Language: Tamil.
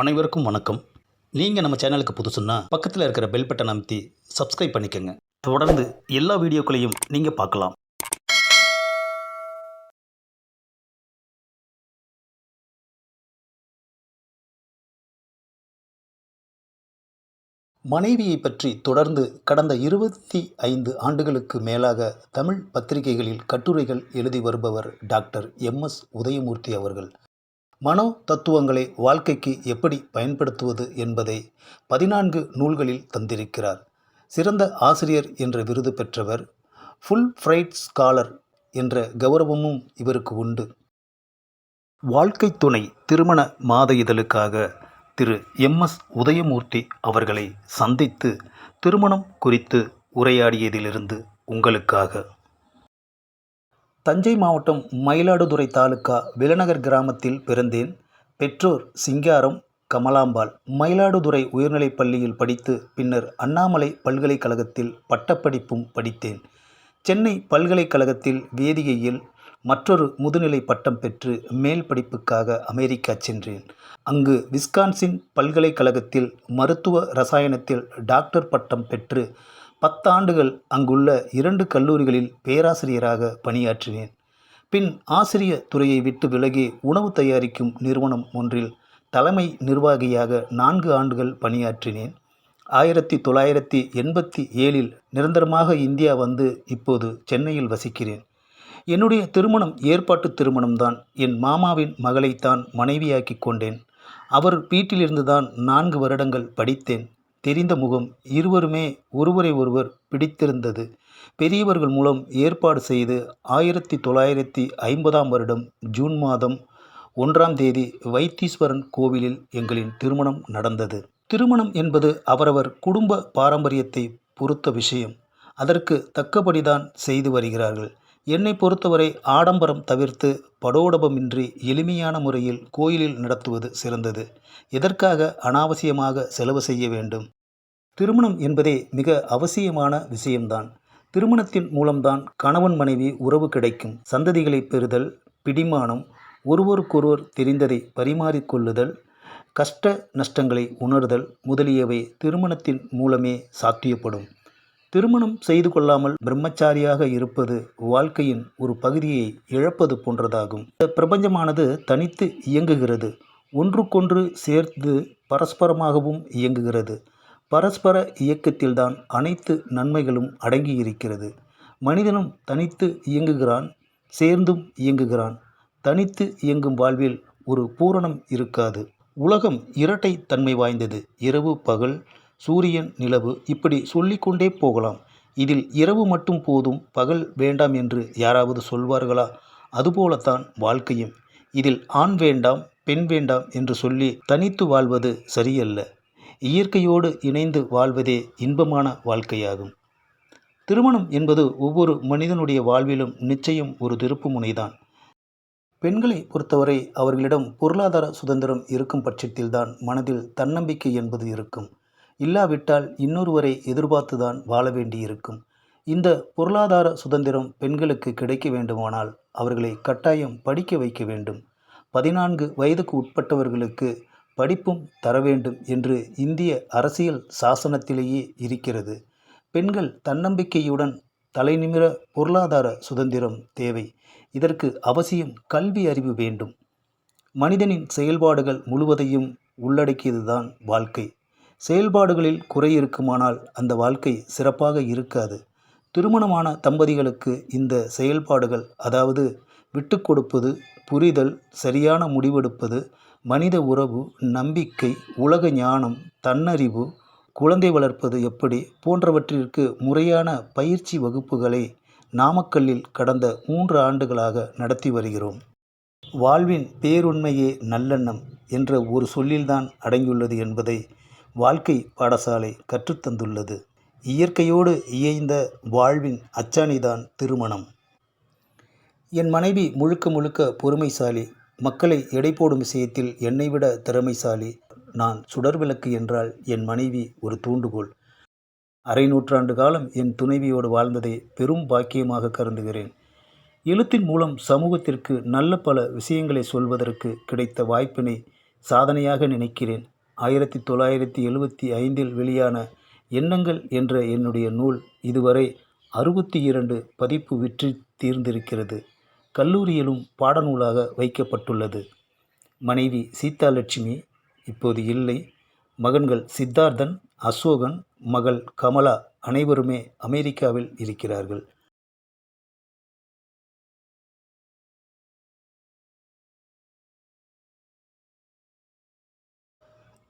அனைவருக்கும் வணக்கம். நீங்கள் நம்ம சேனலுக்கு புதுசுன்னா பக்கத்தில் இருக்கிற பெல் பட்டன் அமைத்தி சப்ஸ்கிரைப் பண்ணிக்கோங்க. தொடர்ந்து எல்லா வீடியோக்களையும் நீங்கள் பார்க்கலாம். மனைவியை பற்றி தொடர்ந்து கடந்த இருபத்தி ஐந்து ஆண்டுகளுக்கு மேலாக தமிழ் பத்திரிகைகளில் கட்டுரைகள் எழுதி வருபவர் டாக்டர் எம் எஸ் உதயமூர்த்தி அவர்கள். மனோ தத்துவங்களை வாழ்க்கைக்கு எப்படி பயன்படுத்துவது என்பதை பதினான்கு நூல்களில் தந்திருக்கிறார். சிறந்த ஆசிரியர் என்ற விருது பெற்றவர் ஃபுல் ஃப்ரைட் ஸ்காலர் என்ற கௌரவமும் இவருக்கு உண்டு. வாழ்க்கை துணை திருமண மாத இதழுக்காக திரு. எம்எஸ் உதயமூர்த்தி அவர்களை சந்தித்து திருமணம் குறித்து உரையாடியதிலிருந்து உங்களுக்காக தஞ்சை மாவட்டம் மயிலாடுதுறை தாலுகா விலநகர் கிராமத்தில் பிறந்தேன். பெற்றோர் சிங்காரம் கமலாம்பாள். மயிலாடுதுறை உயர்நிலைப் பள்ளியில் படித்து பின்னர் அண்ணாமலை பல்கலைக்கழகத்தில் பட்டப்படிப்பும் படித்தேன். சென்னை பல்கலைக்கழகத்தில் வேதியியல் மற்றொரு முதுநிலை பட்டம் பெற்று மேல் படிப்புக்காக அமெரிக்கா சென்றேன். அங்கு விஸ்கான்சின் பல்கலைக்கழகத்தில் மருத்துவ ரசாயனத்தில் டாக்டர் பட்டம் பெற்று பத்தாண்டுகள் அங்குள்ள இரண்டு கல்லூரிகளில் பேராசிரியராக பணியாற்றினேன் பின் ஆசிரிய துறையை விட்டு விலகி உணவு தயாரிக்கும் நிறுவனம் ஒன்றில் தலைமை நிர்வாகியாக நான்கு ஆண்டுகள் பணியாற்றினேன். ஆயிரத்தி தொள்ளாயிரத்தி எண்பத்தி ஏழில் நிரந்தரமாக இந்தியா வந்து இப்போது சென்னையில் வசிக்கிறேன். என்னுடைய திருமணம் ஏற்பாட்டு திருமணம்தான் என் மாமாவின் மகளைத்தான் மனைவியாக்கி கொண்டேன். அவர் வீட்டிலிருந்து தான் நான்கு வருடங்கள் படித்தேன். தெரிந்த முகம் இருவருமே ஒருவரை ஒருவர் பிடித்திருந்தது. பெரியவர்கள் மூலம் ஏற்பாடு செய்து ஆயிரத்தி தொள்ளாயிரத்தி ஐம்பதாம் வருடம் ஜூன் மாதம் ஒன்றாம் தேதி வைத்தீஸ்வரன் கோவிலில் எங்களின் திருமணம் நடந்தது. திருமணம் என்பது அவரவர் குடும்ப பாரம்பரியத்தை பொறுத்த விஷயம். அதற்கு தக்கபடிதான் செய்து வருகிறார்கள். என்னை பொறுத்தவரை ஆடம்பரம் தவிர்த்து படோடபமின்றி எளிமையான முறையில் கோயிலில் நடத்துவது சிறந்தது. எதற்காக அனாவசியமாக செலவு செய்ய வேண்டும்? திருமணம் என்பதே மிக அவசியமான விஷயம்தான். திருமணத்தின் மூலம்தான் கணவன் மனைவி உறவு கிடைக்கும். சந்ததிகளை பெறுதல் பிடிமானம் ஒருவருக்கொருவர் தெரிந்ததை பரிமாறிக்கொள்ளுதல் கஷ்ட நஷ்டங்களை உணர்தல் முதலியவை திருமணத்தின் மூலமே சாத்தியப்படும். திருமணம் செய்து கொள்ளாமல் பிரம்மச்சாரியாக இருப்பது வாழ்க்கையின் ஒரு பகுதியை இழப்பது போன்றதாகும். இந்த பிரபஞ்சமானது தனித்து இயங்குகிறது. ஒன்றுக்கொன்று சேர்ந்து பரஸ்பரமாகவும் இயங்குகிறது. பரஸ்பர இயக்கத்தில்தான் அனைத்து நன்மைகளும் அடங்கியிருக்கிறது. மனிதனும் தனித்து இயங்குகிறான் சேர்ந்தும் இயங்குகிறான். தனித்து இயங்கும் வாழ்வில் ஒரு பூரணம் இருக்காது. உலகம் இரட்டை தன்மை வாய்ந்தது. இரவு பகல் சூரியன் நிலவு இப்படி சொல்லிக்கொண்டே போகலாம். இதில் இரவு மட்டும் போதும் பகல் வேண்டாம் என்று யாராவது சொல்வார்களா? அதுபோலத்தான் வாழ்க்கையும். இதில் ஆண் வேண்டாம் பெண் வேண்டாம் என்று சொல்லி தனித்து வாழ்வது சரியல்ல. இயற்கையோடு இணைந்து வாழ்வதே இன்பமான வாழ்க்கையாகும். திருமணம் என்பது ஒவ்வொரு மனிதனுடைய வாழ்விலும் நிச்சயம் ஒரு திருப்பு முனைதான். பெண்களை பொறுத்தவரை அவர்களிடம் பொருளாதார சுதந்திரம் இருக்கும் பட்சத்தில்தான் மனதில் தன்னம்பிக்கை என்பது இருக்கும். இல்லாவிட்டால் இன்னொருவரை எதிர்பார்த்துதான் வாழ வேண்டியிருக்கும். இந்த பொருளாதார சுதந்திரம் பெண்களுக்கு கிடைக்க வேண்டுமானால் அவர்களை கட்டாயம் படிக்க வைக்க வேண்டும். பதினான்கு வயதுக்கு உட்பட்டவர்களுக்கு படிப்பும் தர வேண்டும் என்று இந்திய அரசியல் சாசனத்திலேயே இருக்கிறது. பெண்கள் தன்னம்பிக்கையுடன் தலைநிமிர பொருளாதார சுதந்திரம் தேவை. இதற்கு அவசியம் கல்வி அறிவு வேண்டும். மனிதனின் செயல்பாடுகள் முழுவதையும் உள்ளடக்கியதுதான் வாழ்க்கை. செயல்பாடுகளில் குறை இருக்குமானால் அந்த வாழ்க்கை சிறப்பாக இருக்காது. திருமணமான தம்பதிகளுக்கு இந்த செயல்பாடுகள் அதாவது விட்டு கொடுப்பது புரிதல் சரியான முடிவெடுப்பது மனித உறவு நம்பிக்கை உலக ஞானம் தன்னறிவு குழந்தை வளர்ப்பது எப்படி போன்றவற்றிற்கு முறையான பயிற்சி வகுப்புகளை நாமக்கல்லில் கடந்த மூன்று ஆண்டுகளாக நடத்தி வருகிறோம். வாழ்வின் பேருண்மையே நல்லெண்ணம் என்ற ஒரு சொல்லில்தான் அடங்கியுள்ளது என்பதை வாழ்க்கை பாடசாலை கற்றுத்தந்துள்ளது. இயற்கையோடு இயைந்த வாழ்வின் அச்சாணிதான் திருமணம். என் மனைவி முழுக்க முழுக்க பொறுமைசாலி. மக்களை எடை போடும் விஷயத்தில் என்னை விட திறமைசாலி. நான் சுடர்விளக்கு என்றால் என் மனைவி ஒரு தூண்டுகோல். அரை நூற்றாண்டு காலம் என் துணைவியோடு வாழ்ந்ததை பெரும் பாக்கியமாக கருதுகிறேன். எழுத்தின் மூலம் சமூகத்திற்கு நல்ல பல விஷயங்களை சொல்வதற்கு கிடைத்த வாய்ப்பினை சாதனையாக நினைக்கிறேன். ஆயிரத்தி தொள்ளாயிரத்தி எழுபத்தி ஐந்தில் வெளியான எண்ணங்கள் என்ற என்னுடைய நூல் இதுவரை அறுபத்தி இரண்டு பதிப்பு விற்று தீர்ந்திருக்கிறது. கல்லூரியிலும் பாடநூலாக வைக்கப்பட்டுள்ளது. மனைவி சீதாலட்சுமி இப்போது இல்லை. மகன்கள் சித்தார்த்தன் அசோகன் மகள் கமலா அனைவருமே அமெரிக்காவில் இருக்கிறார்கள்.